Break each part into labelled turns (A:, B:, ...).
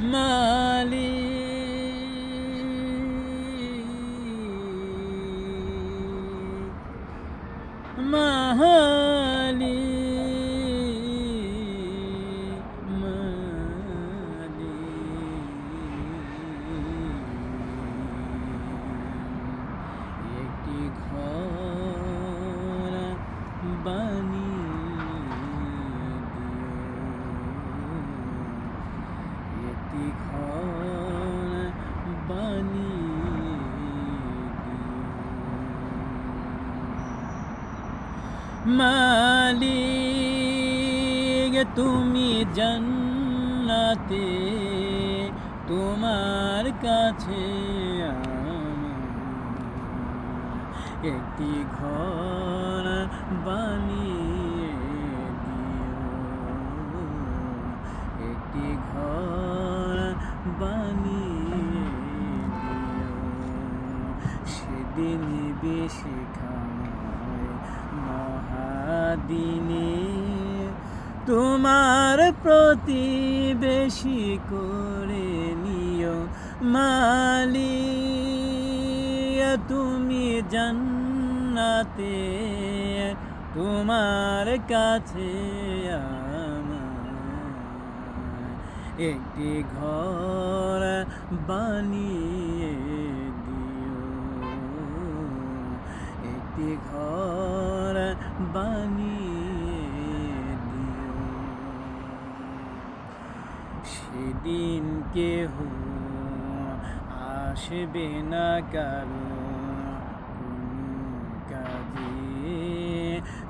A: মালি। মাহালি। মালি। একটি ঘর বানিয়ে মালিক, তুমি জান্নাতে, তোমার কাছে একটি ঘর বানিয়ে দিও। একটি ঘর বানিয়ে দিও। সেদিন বেশি খামায় মহাদিনে তোমার প্রতিবেশী করে নিও মালি। তুমি জান্নাতে, তোমার কাছে একটি ঘর বানিয়ে দিও। একটি ঘর বানিয়ে দিও। সেদিন কেহ আসবে না কারও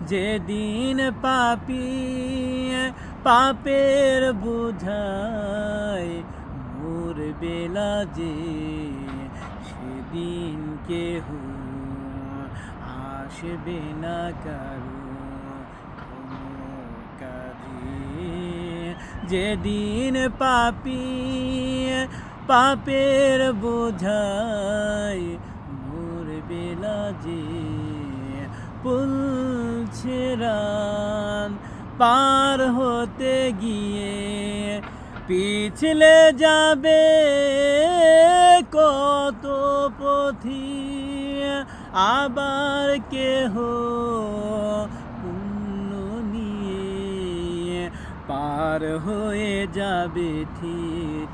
A: যেদিন পাপি পাপের বোঝায় ভোর বেলা যে, সেদিন কেহ আসবে না কারও যেদিন পাপি পাপের বোঝায় ভোর বেলা যে পুলছে রান। পার হতে গিয়ে পিছলে যাবে কত পথি? আবার কেহ পুণ্য নিয়ে পার হয়ে যাবে ঠিক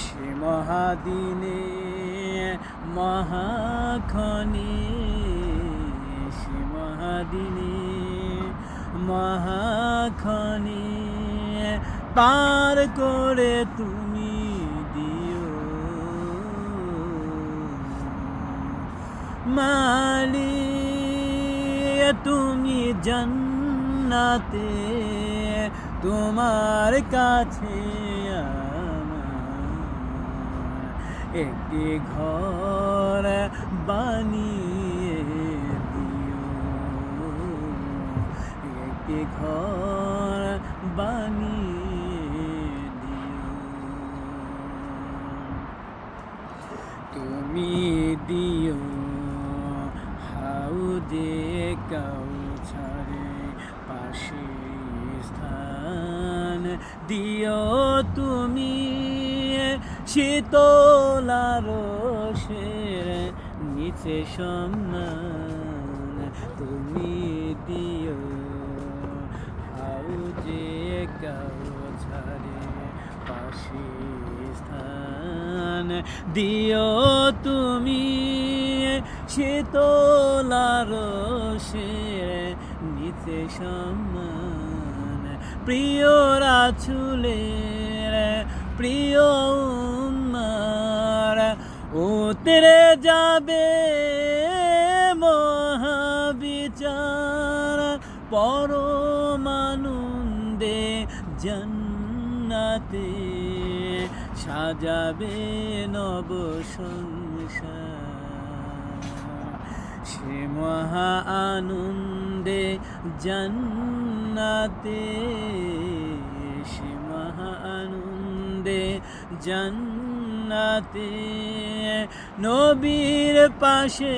A: সে মহাদিনে, মহাখনে, সে মহাদিনে মহাখনে পার করে তুমি দিও। মালি তুমি জান্নাতে তোমার কাছে একটি ঘর। তুমি দিও হাউদে কাউছারে পাশে স্থান দিও তুমি। শীতলার নিচে সম্মান তুমি দিও হাউজে কাউছারে পাশে স্থান দিও তুমি শীতলার নিচে সম্মান। প্রিয় রাছুলের প্রিয় উম্মার উতরে যাবে মহাবিচার। পরমানন্দে জন্নাতে সাজাবে নব সে মহা আনন্দে জন্নাতে, সে মহা আনন্দে জন্নাতে নবীর পাশে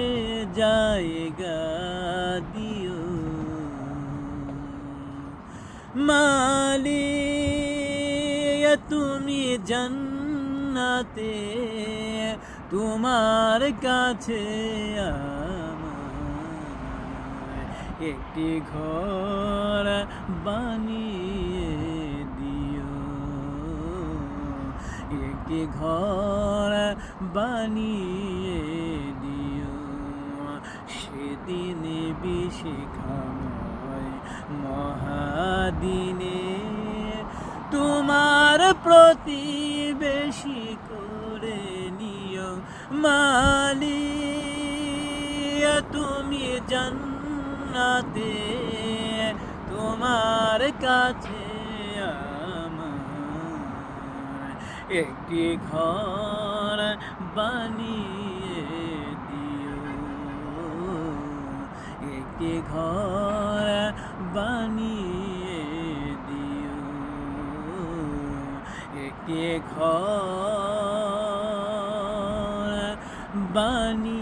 A: জায়গা দিও। মালিক তুমি জান্নাতে, তোমার কাছে একটি ঘর বানিয়ে দিও। একটি ঘর বানিয়ে দিও। সেদিন বিশিখাময় মহাদিনে তোমার প্রতি প্রতিবেশী করে নিও মালি। তুমি জান্নাতে, তোমার কাছে একটি ঘর বানিয়ে দিও। একটি ঘর বানিয়ে একটি ঘর দিও